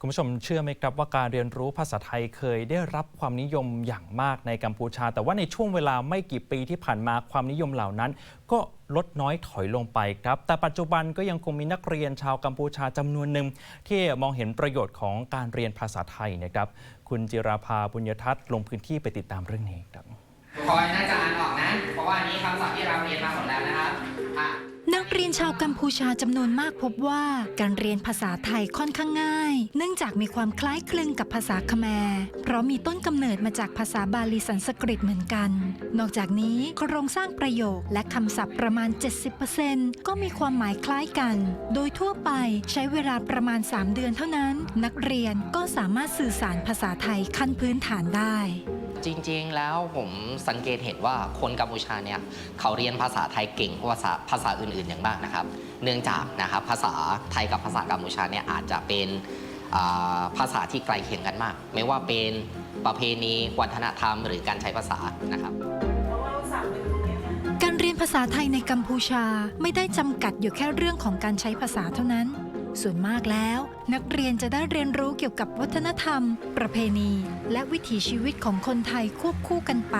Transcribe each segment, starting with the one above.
คุณผู้ชมเชื่อไหมครับว่าการเรียนรู้ภาษาไทยเคยได้รับความนิยมอย่างมากในกัมพูชา แต่ว่าในช่วงเวลาไม่กี่ปีที่ผ่านมาความนิยมเหล่านั้น ก็ลดน้อยถอยลงไปครับ แต่ปัจจุบันก็ยังคงมีนักเรียนชาวกัมพูชาจำนวนหนึ่งที่มองเห็นประโยชน์ของการเรียนภาษาไทยนะครับ คุณจิราภาบุญยทัศน์ลงพื้นที่ไปติดตามเรื่องนี้ครับทุกคนน่าจะอ่านออกนะเพราะว่านี้คำศัพท์ที่เราเรียนมาหมดแล้วนะครับ ยนชาวกัมพูชาจำนวนมากพบว่าการเรียนภาษาไทยค่อนข้างง่าย เนื่องจากมีความคล้ายคลึงกับภาษาคแมร์เพราะมีต้นกำเนิดมาจากภาษาบาลีสันสกฤตเหมือนกัน นอกจากนี้โครงสร้างประโยคและคำศัพท์ประมาณ 70%ก็มีความหมายคล้ายกัน โดยทั่วไปใช้เวลาประมาณ 3 เดือนเท่านั้น นักเรียนก็สามารถสื่อสารภาษาไทยขั้นพื้นฐานได้ จริงๆ แล้วผมสังเกตเห็นว่าคนกัมพูชาเนี่ยเขาเรียนภาษาไทยเก่งกว่าภาษาภาษาอื่นๆอย่างมากนะครับ เนื่องจากนะครับภาษาไทยกับภาษากัมพูชาเนี่ยอาจจะเป็นภาษาที่ไกลเคียงกันมาก ไม่ว่าเป็นประเพณีวัฒนธรรม หรือการใช้ภาษานะครับการเรียนภาษาไทยในกัมพูชาไม่ได้จำกัดอยู่แค่เรื่องของการใช้ภาษาเท่านั้น ส่วนมากแล้ว นักเรียนจะได้เรียนรู้เกี่ยวกับวัฒนธรรม ประเพณี และวิถีชีวิตของคนไทยควบคู่กันไป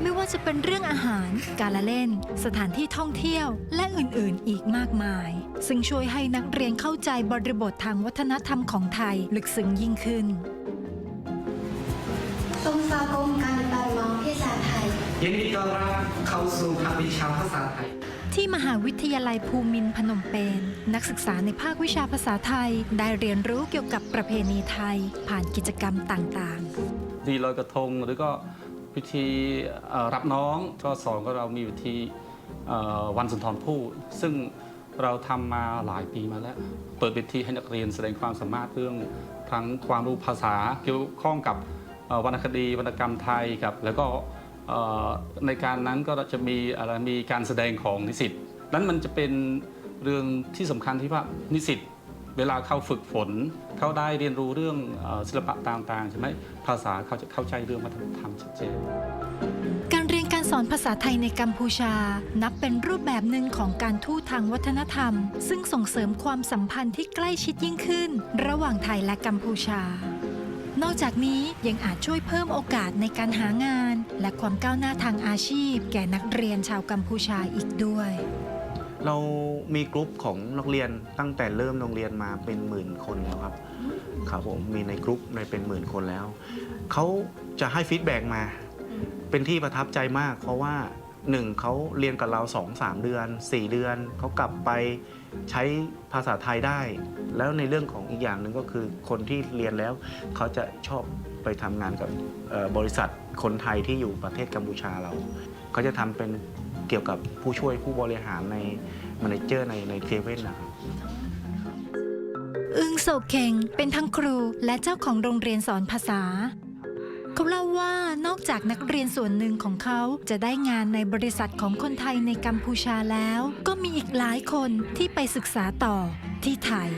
ไม่ว่าจะเป็นเรื่องอาหาร การละเล่น สถานที่ท่องเที่ยว และอื่นๆ อีกมากมาย ซึ่งช่วยให้นักเรียนเข้าใจบริบททางวัฒนธรรมของไทยลึกซึ้งยิ่งขึ้นกรมสากลการบันมองภาษาไทยยินดีต้อนรับเข้าสู่ภาควิชาภาษาไทย ที่มหาวิทยาลัยภูมินพนมเปญนักศึกษาในภาควิชาภาษาไทย ได้เรียนรู้เกี่ยวกับประเพณีไทย ผ่านกิจกรรมต่างๆ ดีลอยกระทงหรือก็วิธีรับน้องก็สอนก็เรามีวิธีวันสุนทรภู่ซึ่งเราทำมาหลายปีมาแล้ว เปิดเวทีให้นักเรียนแสดงความสามารถเรื่องทั้งความรู้ภาษาเกี่ยวข้องกับวรรณคดีวรรณกรรมไทยครับแล้วก็ ในการนั้นก็จะมีอะไรมีการแสดงของนิสิตนั้นมันจะเป็นเรื่องที่สำคัญที่ว่านิสิตเวลาเข้าฝึกฝนเขาได้เรียนรู้เรื่องศิลปะต่างๆใช่ไหมภาษาเขาจะเข้าใจเรื่องวัฒนธรรมชัดเจนการเรียนการสอนภาษาไทยในกัมพูชา นับเป็นรูปแบบหนึ่งของการทูตทางวัฒนธรรม ซึ่งส่งเสริมความสัมพันธ์ที่ใกล้ชิดยิ่งขึ้น ระหว่างไทยและกัมพูชา นอกจากนี้ยังอาจช่วยเพิ่มโอกาสในการหางาน และความก้าวหน้าทางอาชีพ แก่นักเรียนชาวกัมพูชาอีกด้วย เรามีกลุ่มของนักเรียนตั้งแต่เริ่มโรงเรียนมาเป็นหมื่นคนแล้วครับครับผมมีในกลุ่มในเป็นหมื่นคนแล้วเขาจะให้ฟีดแบ็กมา เป็นที่ประทับใจมาก เพราะว่า หนึ่งเขาเรียนกับเรา2อสเดือน 4 เดือน เขากลับไปใช้ภาษาไทยได้ แล้วในเรื่องของอีกอย่างหนึ่งก็คือคนที่เรียนแล้วเขาจะชอบไปทำงานกับบริษัทคนไทยที่อยู่ประเทศกัมพูชาเรา เขาจะทำเป็นเกี่ยวกับผู้ช่วยผู้บริหารในมานเจอร์ในในเซเว่นนะครับอึงโศกเข่งเป็นทั้งครูและเจ้าของโรงเรียนสอนภาษา เขาเล่าว่านอกจากนักเรียนส่วนหนึ่งของเขาจะได้งานในบริษัทของคนไทยในกัมพูชาแล้ว ก็มีอีกหลายคนที่ไปศึกษาต่อที่ไทย